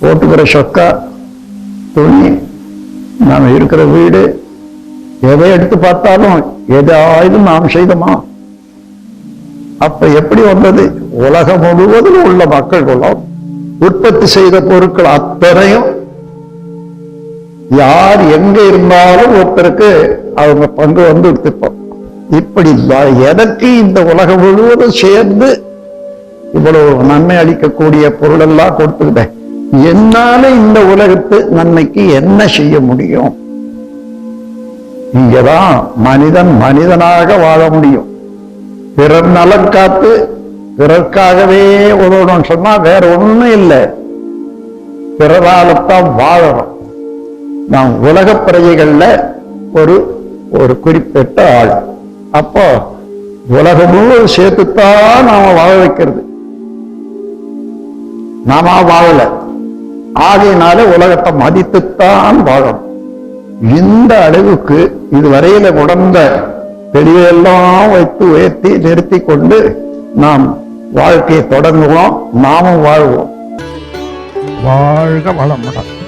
போட்டுக்கிற சொக்கா துணி நாம் இருக்கிற வீடு எதை எடுத்து பார்த்தாலும் ஏதாவது நாம் செய்தோமா? அப்ப எப்படி வந்தது? உலகம் முழுவதும் உள்ள மக்கள் குலம் உற்பத்தி செய்த பொருட்கள் அத்தனையும் யார் எங்க இருந்தாலும் ஒருத்தருக்கு அவங்க பங்கு வந்து எடுத்துப்போம் இப்படி எனக்கு இந்த உலகம் முழுவதும் சேர்ந்து இவ்வளவு நன்மை அளிக்கக்கூடிய பொருள் எல்லாம் கொடுத்துக்கிட்டேன்? என்னால இந்த உலகத்து நன்மைக்கு என்ன செய்ய முடியும்? இங்கதான் மனிதன் மனிதனாக வாழ முடியும். பிறர் நலம் காத்து பிறர்க்காகவே உதவணும்னு சொன்னா வேற ஒண்ணும் இல்லை. பிறராலத்தான் வாழறோம். நாம் உலக பிரஜைகள்ல ஒரு ஒரு குறிப்பிட்ட ஆள். அப்போ உலகம் முழுவதும் சேர்த்துத்தான் நாம வாழ வைக்கிறது. நாம வாழல. ஆகையினால உலகத்தை மதித்துத்தான் வாழணும் இந்த அளவுக்கு இதுவரையில உடந்த பெரியெல்லாம் வைத்து உயர்த்தி நிறுத்தி கொண்டு நாம் வாழ்க்கையை தொடங்குவோம் நாமும் வாழ்வோம். வாழ்க வளமுடன்.